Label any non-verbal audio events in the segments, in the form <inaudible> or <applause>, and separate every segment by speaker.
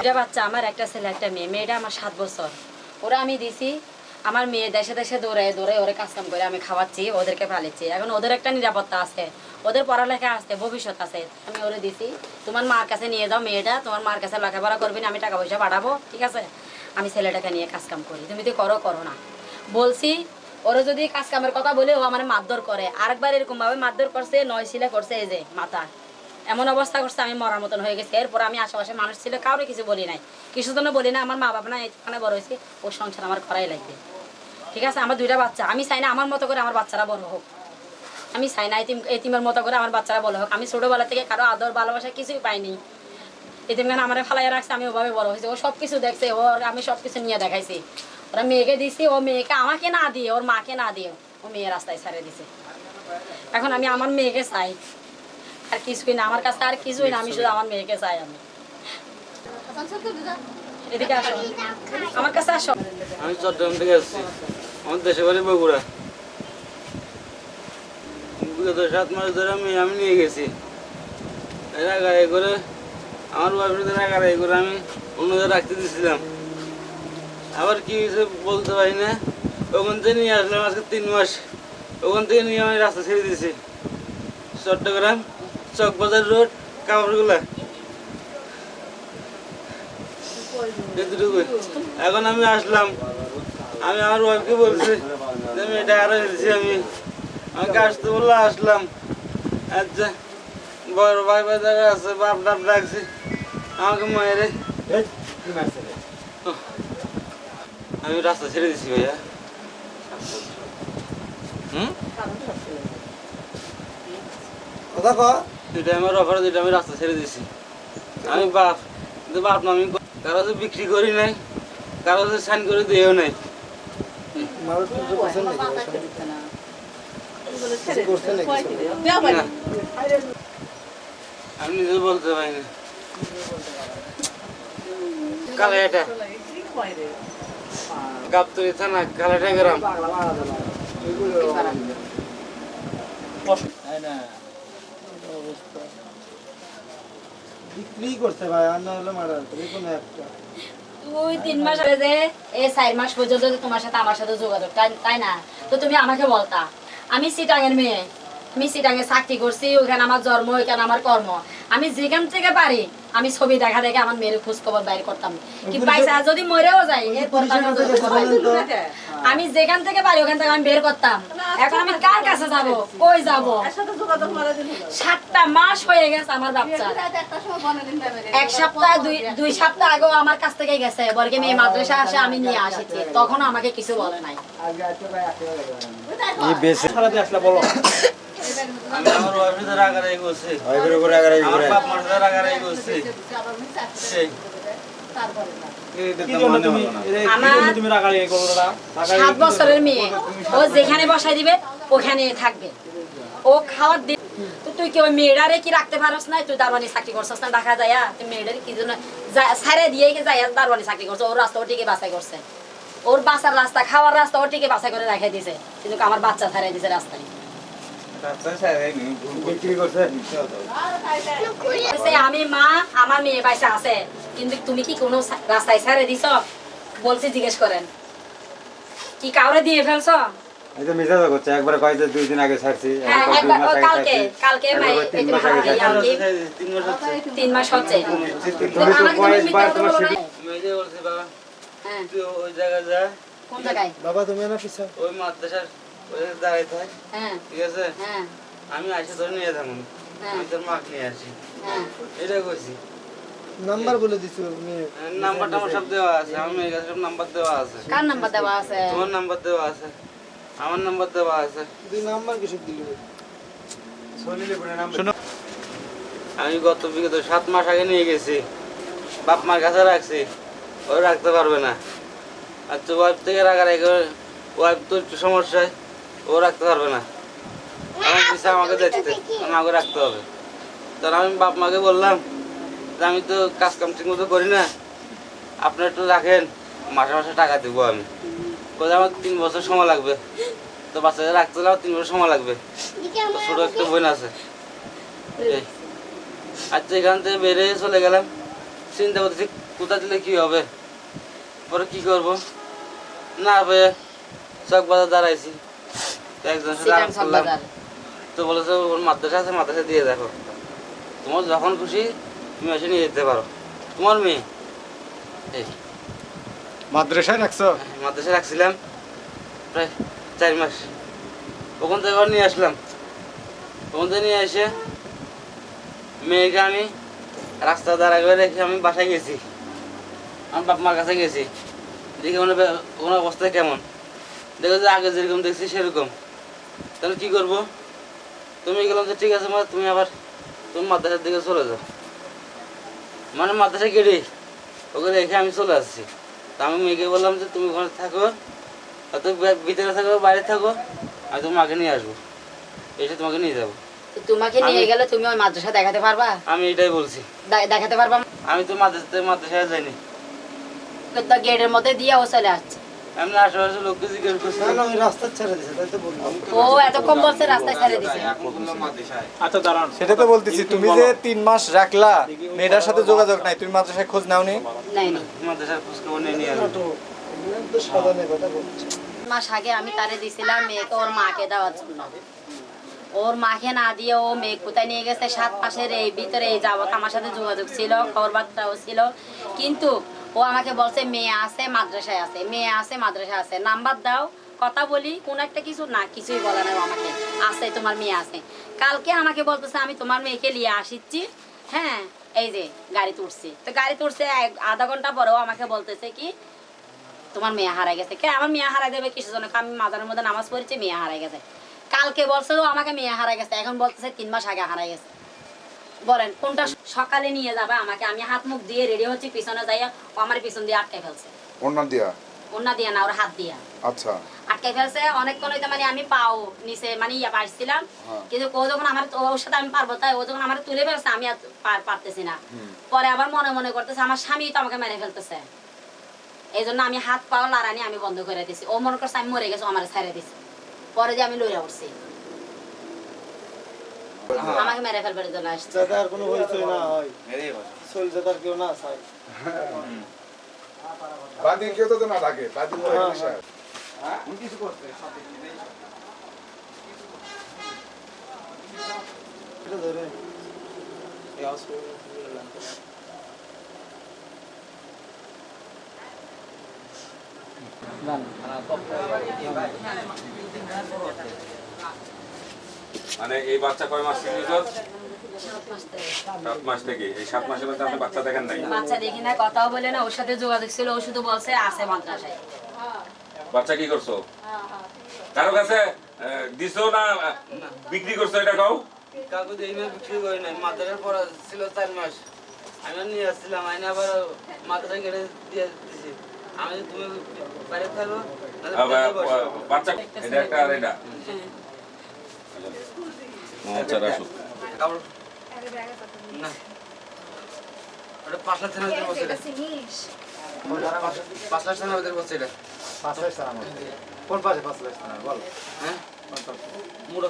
Speaker 1: এটা বাচ্চা, আমার একটা ছেলে, একটা মেয়ে। মেয়েটা আমার সাত বছর। ওরা আমি দিছি, আমার মেয়ে দেশে দেশে দৌড়ায় দৌড়ায় ওরা কাজ কাম করে আমি খাওয়াচ্ছি, ওদেরকে পালিয়েছি এখন ওদের একটা নিরাপত্তা আছে, ওদের পড়ালেখা আছে, ভবিষ্যৎ আছে। আমি ওরে দিছি, তোমার মার কাছে নিয়ে যাও মেয়েটা, তোমার মার কাছে লেখাপড়া করবি না, আমি টাকা পয়সা পাঠাবো, ঠিক আছে? আমি ছেলেটাকে নিয়ে কাজ কাম করি। তুমি তো করো করো না। বলছি ওরা যদি কাজ কামের কথা বলে ও আমার মারধর করে। আরেকবার এরকম ভাবে মারধর করছে, নয় শিলা করছে, এই যে মাথা। এমন অবস্থা করছে, আমি মরার মতন হয়ে গেছি। এরপর আমি আশেপাশে মানুষ ছিল, কাউরে কিছু বলি নাই। কিছু জন্য বলি না, আমার মা বাবা না এখানে বড় হয়েছে, ওর সংসার আমার করাই লাগবে। ঠিক আছে, আমার দুইটা বাচ্চা। আমি চাই না আমার মতো করে আমার বাচ্চারা বড় হোক। আমি চাই না এতিম এতিমের মতো করে আমার বাচ্চারা বড় হোক। আমি ছোটোবেলা থেকে কারও আদর, ভালোবাসা কিছুই পাইনি। এতিমখানে আমার ফালাইয়া রাখছে, আমি ওভাবে বড় হয়েছে। ও সব কিছু দেখছে, ওর আমি সব কিছু নিয়ে দেখাইছি। ওরা মেয়েকে দিছি, ও মেয়েকে আমাকে না দিয়ে, ওর মাকে না দিয়ে ও মেয়ে রাস্তায় ছাড়িয়ে দিছে। এখন আমি আমার মেয়েকে চাই। আর কিছুই না, আমার কাছে আর কিছুই না, আমি শুধু আমার মেয়েকে চাই আমি। এদিকে আসো। আমার কাছে আসো।
Speaker 2: আমি চট্টগ্রাম থেকে আসছি। আমার দেশে বাড়ি বগুড়া। বিগত সাত মাস ধরে আমি আমি নিয়ে গেছি। এরা করে, আমার ওয়াইফের গাড়ি করে আমি অন্যদের রাখতে দিয়েছিলাম আবার কি হয়েছে বলতে পারি না। ওখান থেকে নিয়ে আসলাম আজকে তিন মাস। ওখান থেকে নিয়ে আমি রাস্তা ছেড়ে দিয়েছি। চট্টগ্রাম চকবাজার রোড কাপড়গুলা এখন আমি আসলাম। আমি আমার ওয়াইফকে বলছি যে আমি এটা আরও এনেছি আমি। আমাকে আসতে বলল আসলাম। আচ্ছা বড় ভাই ভাই জায়গা আছে বাপ টাপ ডাকছি। আমাকে মায়ের। আমি রাস্তা ছেড়ে দিছি ভাইয়া। হুম?
Speaker 3: কথা ক।
Speaker 2: এটা আমার অফার যেটা আমি রাস্তা ছেড়ে দিছি। আমি বাপ কিন্তু বাপ না আমি কারও বিক্রি করি নাই কারও সাইন করে দিয়েও নাই। আমি নিজে বলতে পারি না। কালে এটা। গাবতলি থানা কালাটা গ্রাম।
Speaker 3: বিক্রি করতে ভাই আর না হলে মারা কোনো একটা।
Speaker 1: তুই তিন মাস আগে যে এই চার মাস পর্যন্ত তোমার সাথে আমার সাথে যোগাযোগ তাই- তাই না? তো তুমি আমাকে বলতা আমি সিটাঙের মেয়ে আমি সিটাঙে চাকরি করছি ওখানে আমার জন্ম ওইখানে আমার কর্ম। আমি যেখান থেকে পারি আমি ছবি দেখা দেখে আমার মেয়ের খোঁজ খবর বাইর করতাম। কি পাইসা যদি মরেও যাই আমি যেখান থেকে পারি ওখান থেকে আমি বের করতাম। এখন আমি কার কাছে যাব? কই যাব? সাতটা মাস হয়ে গেছে আমার বাচ্চা। এক সপ্তাহ দুই দুই সপ্তাহ আগেও আমার কাছ থেকে গেছে। বলকে মেয়ে মাদ্রাসা আসে আমি নিয়ে আসেছি। তখন আমাকে কিছু বলে নাই। <laughs>
Speaker 2: ওয়াইফের রাগারাগি
Speaker 3: করে আগারে
Speaker 2: আমার বাপ মার সাথে রাগারাগি করছি। সেই
Speaker 1: সাত বছরের মেয়ে। ও যেখানে বসাই দিবে ওখানে থাকবে। ও খাওয়ার দি তো তুই কি ওই মেয়েটারে কি রাখতে পারস না তুই দারবানি চাকরি করছিস না? দেখা যায় তুই মেয়েটারে কি জন্য সারে দিয়ে কি যায় চাকরি করছে। ওর রাস্তা বাছাই করছে। ওর বাসার রাস্তা খাওয়ার রাস্তা ও টিকে বাছাই করে রেখে দিছে। কিন্তু আমার বাচ্চা ছাড়াই দিছে রাস্তায়। আমি মা আমার মেয়ে পয়সা আছে। কিন্তু তুমি কি কোনো রাস্তায় ছেড়ে দিছ? বলছি জিজ্ঞেস করেন। কি কাউরে দিয়ে ফেলছ?
Speaker 4: এই তো তো করছে একবার কয়েছে দুই দিন আগে ছাড়ছি
Speaker 1: হ্যাঁ কালকে কালকে
Speaker 4: তিন মাস
Speaker 2: হচ্ছে।
Speaker 4: তুমি
Speaker 1: তো
Speaker 4: কয়েকবার তোমার
Speaker 1: হ্যাঁ।
Speaker 2: ওই জায়গায় যা।
Speaker 1: কোন জায়গায়?
Speaker 3: বাবা তুমি না পিছা
Speaker 2: ওই মাদ্রাসার
Speaker 1: হ্যাঁ।
Speaker 2: ঠিক আছে?
Speaker 1: হ্যাঁ।
Speaker 2: আমি আসি তোর নিয়ে থাকুন।
Speaker 1: হ্যাঁ।
Speaker 2: আমি তোর মাকে নিয়ে আসি। এটা কইছি
Speaker 3: নাম্বার বলে দিছো
Speaker 2: নাম্বারটা আমার সব দেওয়া আছে। আমার মেয়ের কাছে সব নাম্বার দেওয়া আছে।
Speaker 1: কার নাম্বার দেওয়া আছে?
Speaker 2: তোমার নাম্বার দেওয়া আছে। আমার নাম্বার দেওয়া আছে।
Speaker 3: দুই নাম্বার কিছু দিল?
Speaker 2: আমি গত বিগত সাত মাস আগে নিয়ে গেছি। বাপ মার কাছে রাখছি। ও রাখতে পারবে না। আর তো ওয়াইফ থেকে রাখা রেখে ওয়াইফ তো একটু সমস্যায়। ও রাখতে পারবে না। আমার দিছে, আমাকে দেখতে। আমাকে রাখতে হবে। তখন আমি বাপ মাকে বললাম যে, আমি তো কাজ কাম ঠিক মতো করি না। আপনি একটু রাখেন, মাসে মাসে টাকা দেবো আমি। বলে, আমার তিন বছর সময় লাগবে। তো বাচ্চাদের রাখতে হলে তিন বছর সময় লাগবে। ছোট একটা বোন আছে। আচ্ছা এখান থেকে বেরিয়ে চলে গেলাম। চিন্তা করতেছি, কোথা দিলে কি হবে? পরে কি করব? না পেয়ে চক বাজার দাঁড়াইছি। তো একজনের সাথে আলাপ করলাম তো বলেছে ওর মাদ্রাসা আছে মাদ্রাসা দিয়ে দেখো। তোমার যখন খুশি তুমি এসে নিয়ে যেতে পারো। তোমার মেয়ে এই।
Speaker 5: মাদ্রাসায় রাখছো?
Speaker 2: মাদ্রাসা রাখছিলাম প্রায় চার মাস। ওখান থেকে নিয়ে আসলাম। ওখান থেকে নিয়ে এসে মেয়েকে আমি রাস্তা দাঁড়া করে রেখে আমি বাসায় গেছি। আমার বাপ মার কাছে গেছি। দেখি ওনার ওনার অবস্থা কেমন। দেখো যে আগে যেরকম দেখছি সেরকম। তাহলে কি করব? তুমি গেলাম যে ঠিক আছে মা তুমি আবার তুমি মাদ্রাসার দিকে চলে যাও। মানে মাদ্রাসা কেটে ওকে রেখে আমি চলে আসছি। তা আমি মেয়েকে বললাম যে তুমি ওখানে থাকো আর তুমি ভিতরে থাকো বাইরে থাকো আমি তোমার মাকে নিয়ে আসব। এসে তোমাকে নিয়ে যাব।
Speaker 1: তো তোমাকে নিয়ে গেলে তুমি ওই মাদ্রাসা দেখাতে পারবা?
Speaker 2: আমি এটাই বলছি।
Speaker 1: দেখাতে পারবা?
Speaker 2: আমি তো মাদ্রাসাতে মাদ্রাসায় যাইনি।
Speaker 1: গেটের মধ্যে দিয়ে ও চলে আসছে।
Speaker 2: আমি আশেপাশে লোককে জিজ্ঞেস করছি।
Speaker 3: না না ওই রাস্তা ছেড়ে দিছে তাই তো বললাম।
Speaker 1: ও এতক্ষণ বলছে রাস্তায় ছেড়ে দিছে।
Speaker 5: আচ্ছা দাঁড়ান। সেটা তো বলতেছি তুমি যে তিন মাস রাখলা মেয়েটার সাথে যোগাযোগ নাই তুমি মাদ্রাসায় খোঁজ নাওনি?
Speaker 1: নাই নাই
Speaker 2: মাদ্রাসার খোঁজখবর নিয়ে নিয়ে
Speaker 3: না
Speaker 2: আসব
Speaker 3: তো এগুলো তো সাধারণ কথা বলছি।
Speaker 1: মাস আগে আমি তারে দিছিলাম মেয়েকে ওর মাকে দেওয়ার জন্য। ওর মাকে না দিয়ে ও মেয়ে কোথায় নিয়ে গেছে? সাত মাসের এই ভিতরে এই যাবত আমার সাথে যোগাযোগ ছিল খবর বার্তাও ছিল। কিন্তু ও আমাকে বলছে, মেয়ে আছে, মাদ্রাসায় আছে। মেয়ে আছে, মাদ্রাসায় আছে। নাম্বার দাও, কথা বলি, কোন একটা কিছু? না, কিছুই বলে না আমাকে। আছে, তোমার মেয়ে আছে। কালকে আমাকে বলতেছে, আমি তোমার মেয়েকে নিয়ে আসিচ্ছি। হ্যাঁ এই যে, গাড়ি তুলছি। তো গাড়ি তুলছে আধা ঘণ্টা পরেও আমাকে বলতেছে কি, তোমার মেয়ে হারাই গেছে। কে? আমার মেয়ে হারাই দেবে কিছু জন্য? আমি মাজারের মধ্যে নামাজ পড়েছি, মেয়ে হারাই গেছে। কালকে বলছে ও আমাকে মেয়ে হারাই গেছে, এখন বলতেছে তিন মাস আগে হারাই গেছে। বলেন কোনটা সকালে নিয়ে যাবে আমাকে? আমি হাত মুখ দিয়ে রেডি হচ্ছি পিছনে যাইয়া ও আমার পিছন দিয়ে আটকে ফেলছে।
Speaker 6: অন্য দিয়া?
Speaker 1: ওনা দিয়া না ওর হাত দিয়া।
Speaker 6: আচ্ছা।
Speaker 1: আটকে ফেলছে অনেকক্ষণ হইতে মানে আমি পাও নিচে মানে ইয়া পারছিলাম
Speaker 6: হ্যাঁ।
Speaker 1: কিন্তু ও যখন আমার ওর সাথে আমি পারব তাই ও যখন আমার তুলে ফেলছে আমি আর পারতেছি না। পরে আবার মনে মনে করতেছে আমার স্বামী তো আমাকে মেরে ফেলতেছে। এই জন্য আমি হাত পাও লাড়ানি আমি বন্ধ করে দিছি। ও মনে করছে আমি মরে গেছি আমার ছেড়ে দিছে। পরে যে আমি লইরা উঠছি। আমাকে মেরে ফেলবার জন্য আসছে।
Speaker 3: যাতে আর কোনো হইচই না হয়। চল যাতে আর কেউ না চায়।
Speaker 6: বাদিন কেউ তো না থাকে বাদিন তো এখানে সাহেব।
Speaker 3: এটা ধরে।
Speaker 7: মানে এই বাচ্চা কয় মাস নিখোঁজ?
Speaker 1: সাত মাস
Speaker 7: থেকে। এই সাত মাসের মধ্যে আপনি বাচ্চা দেখেন নাই?
Speaker 1: বাচ্চা দেখি না কথাও বলে না ওর সাথে যোগাযোগ ছিল ও শুধু বলছে আছে মাদ্রাসায়।
Speaker 7: বাচ্চা কি করছ? কারও কাছে দিছো না বিক্রি করছ এটা কাউ
Speaker 2: কাকু বিক্রি করি নাই মাদ্রাসার পড়া ছিল চার মাস। আমি নিয়ে আসছিলাম আইনে আবার মাদ্রাসা কেটে দিয়ে দিছি। আমি তুমি বাইরে থাকো
Speaker 7: বাচ্চা এটা একটা আর এটা। আচ্ছা আসুক
Speaker 2: না। ওটা পাঁচ থানার ভিতরে বসে এটা। পাঁচ থানার ভিতরে বসে এটা।
Speaker 5: পাঁচ লাখ কোন পাশে পাঁচ লাখ বল।
Speaker 2: হ্যাঁ?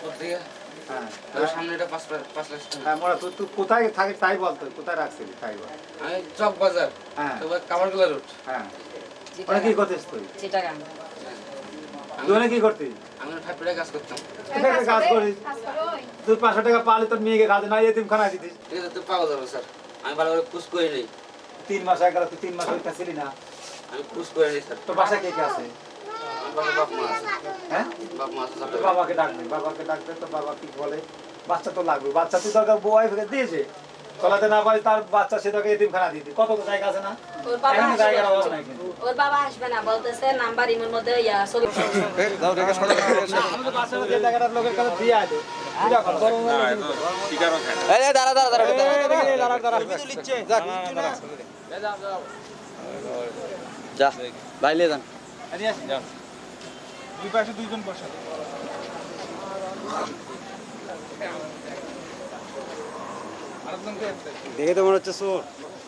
Speaker 5: কোন
Speaker 2: থেকে।
Speaker 5: হ্যাঁ।
Speaker 2: সামনে এটা পাঁচ লাখ- পাঁচ
Speaker 5: হ্যাঁ মোরা তুই তুই কোথায় থাকে তাই বল তুই কোথায় রাখছিলি তাই বল।
Speaker 2: আমি চক বাজার।
Speaker 5: হ্যাঁ।
Speaker 2: কামারগুলা রুট
Speaker 5: হ্যাঁ। কি করতিস তুই?
Speaker 1: চিটাগাং
Speaker 5: ওখানে কি করতিস
Speaker 2: আমি ফ্যাক্টরিতে কাজ করতাম।
Speaker 5: কাজ করিস। তুই পাঁচশো টাকা পালি তোর মেয়েকে কাজে এতিম দিতিস।
Speaker 2: তো পাওয়া যাবে স্যার। আমি ভালো করে খুশ করে নিই।
Speaker 5: তিন মাস আগে তুই তিন মাস ওইটা ছিলি না।
Speaker 2: আমি খুশ করে নিই স্যার।
Speaker 5: তোর বাসায় কে কে আছে? হ্যাঁ? বাবাকে ডাকবে বাবাকে ডাকবে তো বাবা কি বলে? বাচ্চা তো লাগবে বাচ্চা তুই দরকার বউ দিয়েছে। চলাতে না পারি তার বাচ্চা সে তোকে এতিম খানা দিতে। কত জায়গা আছে না?
Speaker 1: ওর বাবা ওর বাবা আসবে না বলতেছে নাম্বার ইমের মধ্যে ইয়া
Speaker 5: যে
Speaker 2: যান।
Speaker 5: দুই পাশে দুইজন বসা
Speaker 3: দেখে তো মনে হচ্ছে চোর।